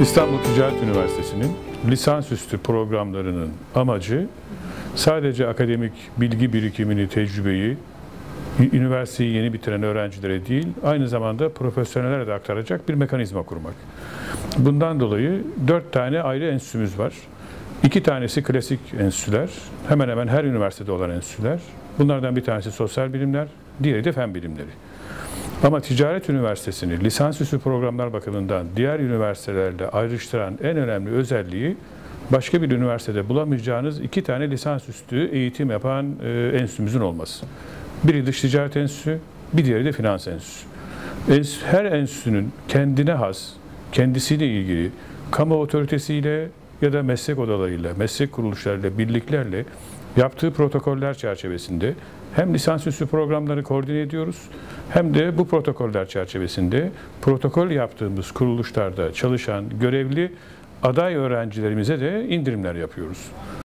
İstanbul Ticaret Üniversitesi'nin lisansüstü programlarının amacı sadece akademik bilgi birikimini, tecrübeyi, üniversiteyi yeni bitiren öğrencilere değil, aynı zamanda profesyonellere de aktaracak bir mekanizma kurmak. Bundan dolayı dört tane ayrı enstitümüz var. İki tanesi klasik enstitüler, hemen hemen her üniversitede olan enstitüler. Bunlardan bir tanesi sosyal bilimler, diğeri de fen bilimleri. Ama Ticaret Üniversitesi'ni lisansüstü programlar bakımından diğer üniversitelerle ayrıştıran en önemli özelliği başka bir üniversitede bulamayacağınız iki tane lisansüstü eğitim yapan e, enstitümüzün olması. Biri Dış Ticaret Enstitüsü, bir diğeri de Finans Enstitüsü. Her enstitünün kendine has, kendisiyle ilgili kamu otoritesiyle ya da meslek odalarıyla, meslek kuruluşlarıyla, birliklerle yaptığı protokoller çerçevesinde hem lisansüstü programları koordine ediyoruz hem de bu protokoller çerçevesinde protokol yaptığımız kuruluşlarda çalışan görevli aday öğrencilerimize de indirimler yapıyoruz.